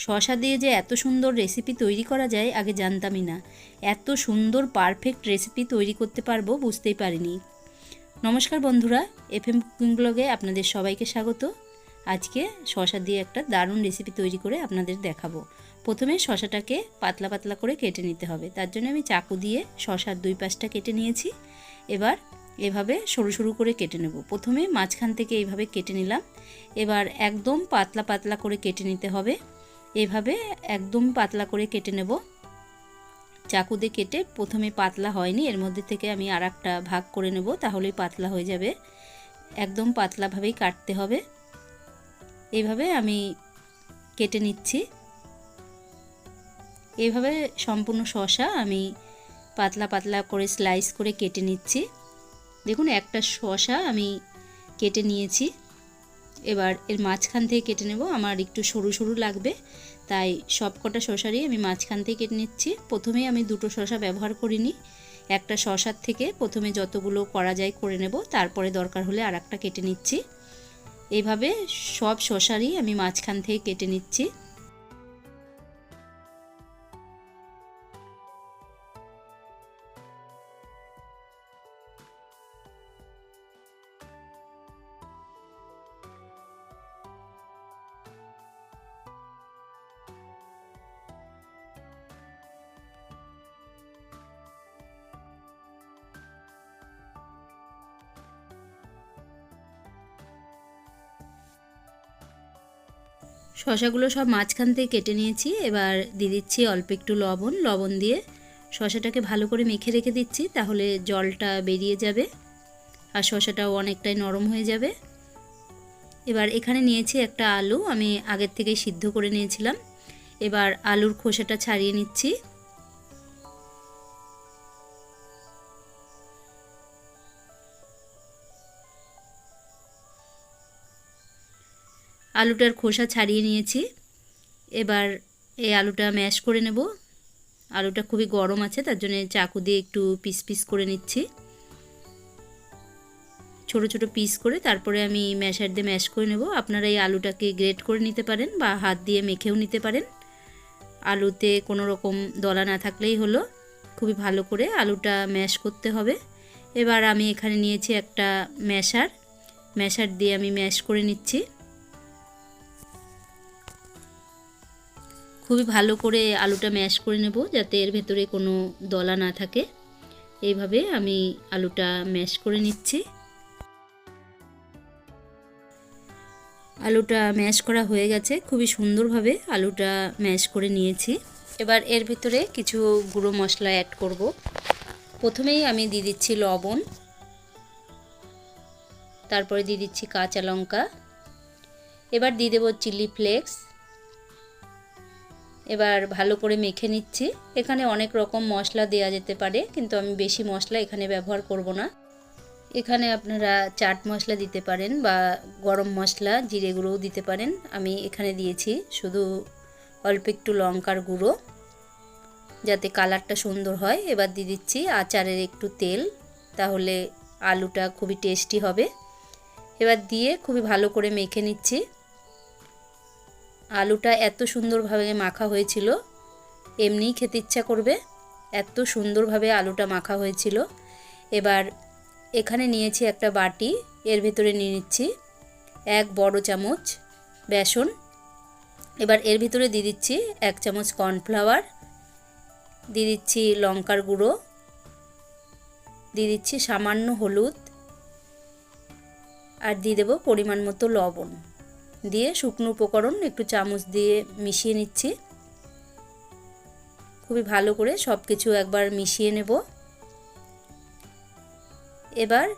শশা দিয়ে যে এত সুন্দর রেসিপি তৈরি করা যায়, আগে জানতামই না। এত সুন্দর পারফেক্ট রেসিপি তৈরি করতে পারব বুঝতেই পারিনি। নমস্কার বন্ধুরা এফ এম কুকিং ব্লগে আপনাদের সবাইকে স্বাগত। আজকে শশা দিয়ে একটা দারুণ রেসিপি তৈরি করে আপনাদের দেখাবো। প্রথমে শশাটাকে পাতলা পাতলা করে কেটে নিতে হবে। তার জন্য আমি চাকু দিয়ে শশার দুই পাশটা কেটে নিয়েছি। এবার এভাবে সরু সরু করে কেটে নেব। প্রথমে মাঝখান থেকে এইভাবে কেটে নিলাম। এবার একদম পাতলা পাতলা করে কেটে নিতে হবে। এভাবে একদম পাতলা করে কেটে নেব। চাকু দিয়ে কেটে প্রথমে পাতলা হয়নি, এর মধ্যে থেকে আমি আর ভাগ করে নেব, তাহলেই পাতলা হয়ে যাবে। একদম পাতলাভাবেই কাটতে হবে। এইভাবে আমি কেটে নিচ্ছি। এইভাবে সম্পূর্ণ শশা আমি পাতলা পাতলা করে স্লাইস করে কেটে নিচ্ছি। দেখুন, একটা শশা আমি কেটে নিয়েছি। এবার এর মাঝখান থেকে কেটে নেব। আমার একটু সরু সরু লাগবে, তাই সব কটা শশারই আমি মাঝখান থেকে কেটে নিচ্ছি। প্রথমেই আমি দুটো শশা ব্যবহার করিনি, একটা শশার থেকে প্রথমে যতগুলো করা যায় করে নেব, তারপরে দরকার হলে আর একটা কেটে নিচ্ছি। এভাবে সব শশারই আমি মাঝখান থেকে কেটে নিচ্ছি। শশাগুলো সব মাঝখান থেকে কেটে নিয়েছি। এবার দিয়ে দিচ্ছি অল্প একটু লবণ। লবণ দিয়ে শশাটাকে ভালো করে মেখে রেখে দিচ্ছি, তাহলে জলটা বেরিয়ে যাবে আর শশাটাও অনেকটাই নরম হয়ে যাবে। এবার এখানে নিয়েছি একটা আলু। আমি আগের থেকে সিদ্ধ করে নিয়েছিলাম। এবার আলুর খোসাটা ছাড়িয়ে নিচ্ছি। আলুটার খোসা ছাড়িয়ে নিয়েছি। এবার এই আলুটা ম্যাশ করে নেব। আলুটা খুবই গরম আছে, তার জন্য চাকু দিয়ে একটু পিস পিস করে নিচ্ছি। ছোট ছোট পিস করে তারপরে আমি ম্যাশার দিয়ে ম্যাশ করে নেব। আপনারা এই আলুটাকে গ্রেট করে নিতে পারেন বা হাত দিয়ে মেখেও নিতে পারেন। আলুতে কোনো রকম দলা না থাকলেই হলো। খুবই ভালো করে আলুটা ম্যাশ করতে হবে। এবার আমি এখানে নিয়েছি একটা ম্যাশার। ম্যাশার দিয়ে আমি ম্যাশ করে নিচ্ছি। খুবই ভালো করে আলুটা ম্যাশ করে নেব যাতে এর ভেতরে কোনো দলা না থাকে। এইভাবে আমি আলুটা ম্যাশ করে নিচ্ছি। আলুটা ম্যাশ করা হয়ে গেছে, খুবই সুন্দরভাবে আলুটা ম্যাশ করে নিয়েছি। এবার এর ভিতরে কিছু গুঁড়ো মশলা অ্যাড করব। প্রথমেই আমি দিয়ে দিচ্ছি লবণ, তারপরে দিয়ে দিচ্ছি কাঁচা লঙ্কা। এবার দিয়ে দেবো চিলি ফ্লেক্স এবার ভালো করে মেখে নিচ্ছি। এখানে অনেক রকম মশলা দেওয়া যেতে পারে, কিন্তু আমি বেশি মশলা এখানে ব্যবহার করব না। এখানে আপনারা চাট মশলা দিতে পারেন বা গরম মশলা, জিরে গুঁড়োও দিতে পারেন। আমি এখানে দিয়েছি শুধু অল্প একটু লঙ্কার গুঁড়ো, যাতে কালারটা সুন্দর হয়। এবার দিয়ে দিচ্ছি আচারের একটু তেল, তাহলে আলুটা খুবই টেস্টি হবে। এবার দিয়ে খুবই ভালো করে মেখে নিচ্ছি। আলুটা এত সুন্দরভাবে মাখা হয়েছিল, এমনিই খেতে ইচ্ছা করবে, এত সুন্দরভাবে আলুটা মাখা হয়েছিল। এবার এখানে নিয়েছি একটা বাটি, এর ভেতরে নিয়ে নিচ্ছি এক বড় চামচ বেসন। এবার এর ভিতরে দিয়ে দিচ্ছি এক চামচ কর্নফ্লাওয়ার, দিয়ে দিচ্ছি লঙ্কার গুঁড়ো, দিয়ে দিচ্ছি সামান্য হলুদ, আর দিয়ে দেবো পরিমাণ মতো লবণ। দিয়ে শুকনো উপকরণ একটু চামচ দিয়ে মিশিয়ে নিচ্ছি। খুবই ভালো করে সব কিছু একবার মিশিয়ে নেব। এবার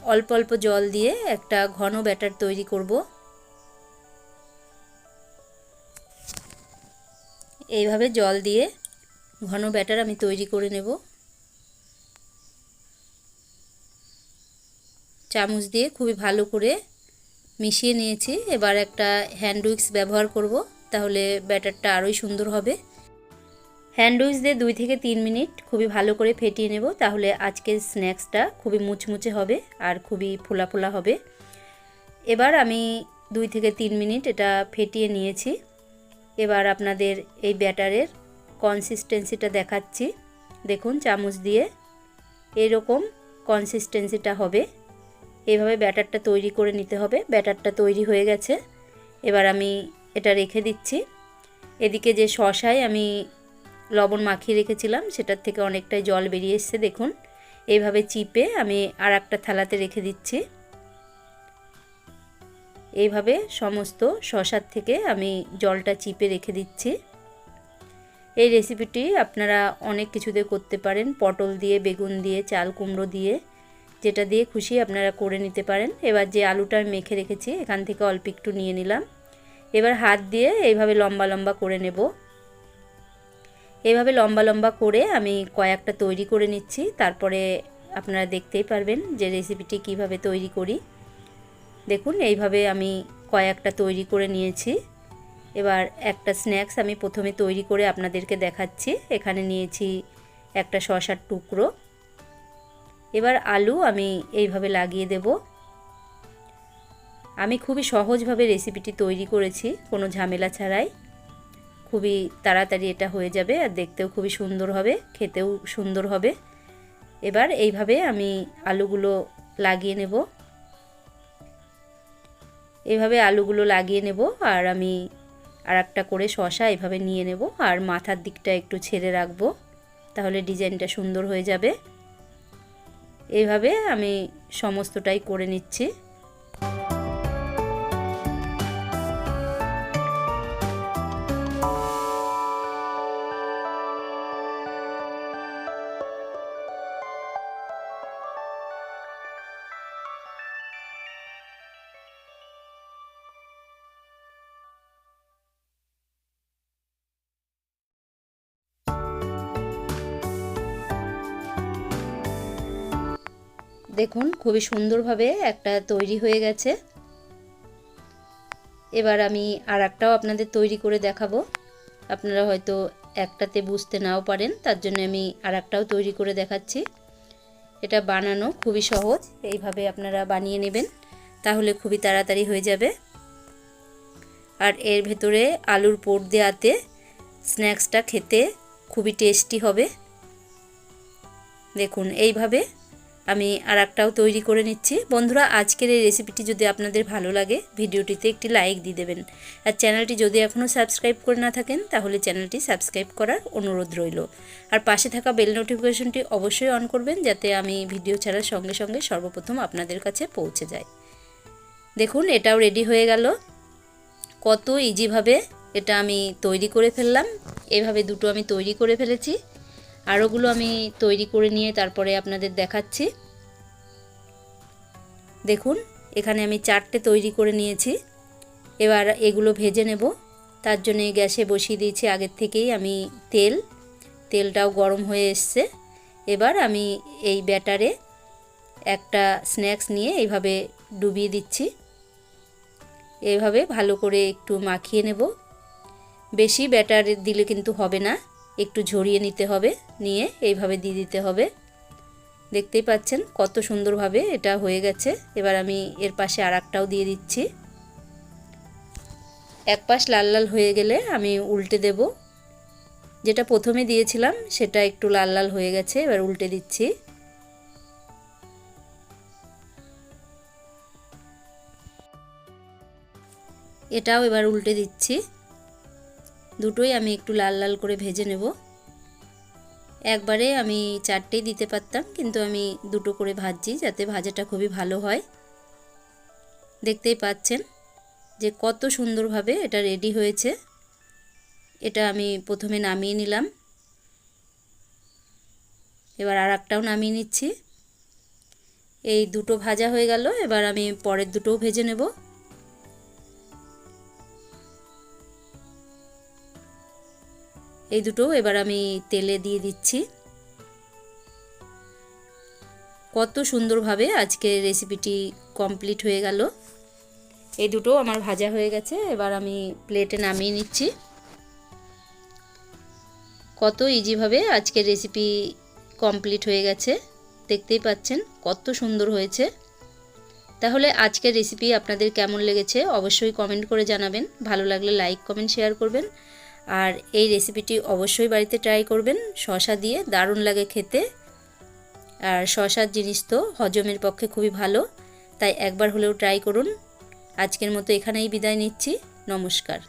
অল্প অল্প জল দিয়ে একটা ঘন ব্যাটার তৈরি করব। এইভাবে জল দিয়ে ঘন ব্যাটার আমি তৈরি করে নেব। চামচ দিয়ে খুবই ভালো করে মিশিয়ে নিয়েছি। এবার একটা হ্যান্ড উইক্স ব্যবহার করব, তাহলে ব্যাটারটা আরোই সুন্দর হবে। হ্যান্ড উইক্স দিয়ে দুই থেকে তিন মিনিট খুবই ভালো করে ফেটিয়ে নেব, তাহলে আজকের স্ন্যাক্সটা খুবই মুচমুচে হবে আর খুবই ফোলা ফোলা হবে। এবার আমি দুই থেকে তিন মিনিট এটা ফেটিয়ে নিয়েছি। এবার আপনাদের এই ব্যাটারের কনসিস্টেন্সিটা দেখাচ্ছি। দেখুন, চামচ দিয়ে এরকম কনসিস্টেন্সিটা হবে। এইভাবে ব্যাটারটা তৈরি করে নিতে হবে। ব্যাটারটা তৈরি হয়ে গেছে। এবার আমি এটা রেখে দিচ্ছি। এদিকে যে শশায় আমি লবণ মাখিয়ে রেখেছিলাম, সেটার থেকে অনেকটাই জল বেরিয়ে এসছে, দেখুন। এইভাবে চিপে আমি আর একটা থালাতে রেখে দিচ্ছি। এইভাবে সমস্ত শশার থেকে আমি জলটা চিপে রেখে দিচ্ছি। এই রেসিপিটি আপনারা অনেক কিছুতে করতে পারেন। পটল দিয়ে, বেগুন দিয়ে, চাল কুমড়ো দিয়ে। যেটা দিয়ে খুশি আপনারা করে নিতে পারেন। এবার যে আলুটা আমি মেখে রেখেছি, এখান থেকে অল্প একটু নিয়ে নিলাম। এবার হাত দিয়ে এইভাবে লম্বা লম্বা করে নেব। এভাবে লম্বা লম্বা করে আমি কয়েকটা তৈরি করে নিচ্ছি। তারপরে আপনারা দেখতেই পারবেন যে রেসিপিটি কীভাবে তৈরি করি। দেখুন, এইভাবে আমি কয়েকটা তৈরি করে নিয়েছি। এবার একটা স্ন্যাক্স আমি প্রথমে তৈরি করে আপনাদেরকে দেখাচ্ছি। এখানে নিয়েছি একটা শশার টুকরো। এবার আলু আমি এইভাবে লাগিয়ে দেব। আমি খুবই সহজভাবে রেসিপিটি তৈরি করেছি, কোনো ঝামেলা ছাড়াই। খুবই তাড়াতাড়ি এটা হয়ে যাবে আর দেখতেও খুবই সুন্দর হবে, খেতেও সুন্দর হবে। এবার এইভাবে আমি আলুগুলো লাগিয়ে নেব। এইভাবে আলুগুলো লাগিয়ে নেব আর আমি আর একটা করে শশা এভাবে নিয়ে নেব আর মাথার দিকটা একটু ছেড়ে রাখব, তাহলে ডিজাইনটা সুন্দর হয়ে যাবে। এইভাবে আমি সমস্তটাই করে নিচ্ছি। দেখুন, খুবই সুন্দরভাবে একটা তৈরি হয়ে গেছে। এবার আমি আর একটাও আপনাদের তৈরি করে দেখাবো। আপনারা হয়তো একটাতে বুঝতে নাও পারেন, তার জন্য আমি আর একটাও তৈরি করে দেখাচ্ছি। এটা বানানো খুবই সহজ, এইভাবে আপনারা বানিয়ে নেবেন, তাহলে খুবই তাড়াতাড়ি হয়ে যাবে। আর এর ভেতরে আলুর পোট দেওয়াতে স্ন্যাক্সটা খেতে খুবই টেস্টি হবে। দেখুন, এইভাবে আমি আর একটাও তৈরি করে নিচ্ছি। বন্ধুরা, আজকের এই রেসিপিটি যদি আপনাদের ভালো লাগে, ভিডিওটিতে একটি লাইক দিয়ে দেবেন। আর চ্যানেলটি যদি এখনও সাবস্ক্রাইব করে না থাকেন, তাহলে চ্যানেলটি সাবস্ক্রাইব করার অনুরোধ রইল। আর পাশে থাকা বেল নোটিফিকেশনটি অবশ্যই অন করবেন, যাতে আমি ভিডিও ছাড়ার সঙ্গে সঙ্গে সর্বপ্রথম আপনাদের কাছে পৌঁছে যায় দেখুন, এটাও রেডি হয়ে গেল। কত ইজিভাবে এটা আমি তৈরি করে ফেললাম। এভাবে দুটো আমি তৈরি করে ফেলেছি। আরোগুলো আমি তৈরি করে নিয়ে তারপরে আপনাদের দেখাচ্ছি। দেখুন, এখানে আমি চারটে তৈরি করে নিয়েছি। এবার এগুলো ভেজে নেব। তার জন্য গ্যাসে বসিয়ে দিয়েছি আগের থেকেই আমি তেল। তেলটাও গরম হয়ে এসছে। এবার আমি এই ব্যাটারে একটা স্ন্যাক্স নিয়ে এইভাবে ডুবিয়ে দিচ্ছি। এভাবে ভালো করে একটু মাখিয়ে নেব। বেশি ব্যাটার দিলে কিন্তু হবে না। একটু ঝরিয়ে নিতে হবে, নিয়ে এইভাবে দিয়ে দিতে হবে। দেখতেই পাচ্ছেন কত সুন্দরভাবে এটা হয়ে গেছে। এবার আমি এর পাশে আর দিয়ে দিচ্ছি। এক পাশ লাল লাল হয়ে গেলে আমি উল্টে দেব। যেটা প্রথমে দিয়েছিলাম সেটা একটু লাল লাল হয়ে গেছে, এবার উল্টে দিচ্ছি। এটাও এবার উল্টে দিচ্ছি। দুটোই আমি একটু লাল লাল করে ভেজে নেব। একবারে আমি চারটেই দিতে পারতাম, কিন্তু আমি দুটো করে ভাজছি যাতে ভাজাটা খুবই ভালো হয়। দেখতেই পাচ্ছেন যে কত সুন্দরভাবে এটা রেডি হয়েছে। এটা আমি প্রথমে নামিয়ে নিলাম। এবার আর একটাও নামিয়ে নিচ্ছি। এই দুটো ভাজা হয়ে গেল, এবার আমি পরের দুটোও ভেজে নেব। এই দুটো এবার আমি তেলে দিয়ে দিচ্ছি। কত সুন্দরভাবে আজকে রেসিপিটি কমপ্লিট হয়ে গেল। এই দুটো আমার ভাজা হয়ে গেছে, এবার আমি প্লেটে নামিয়ে নিচ্ছি। কত ইজিভাবে আজকের রেসিপি কমপ্লিট হয়ে গেছে, দেখতেই পাচ্ছেন কত সুন্দর হয়েছে। তাহলে আজকের রেসিপি আপনাদের কেমন লেগেছে অবশ্যই কমেন্ট করে জানাবেন, ভালো লাগলে লাইক, কমেন্ট, শেয়ার করবেন। আর এই রেসিপিটি অবশ্যই বাড়িতে ট্রাই করবেন। শশা দিয়ে দারুণ লাগে খেতে। আর শশার জিনিস তো হজমের পক্ষে খুবই ভালো, তাই একবার হলেও ট্রাই করুন। আজকের মতো এখানেই বিদায় নিচ্ছি। নমস্কার।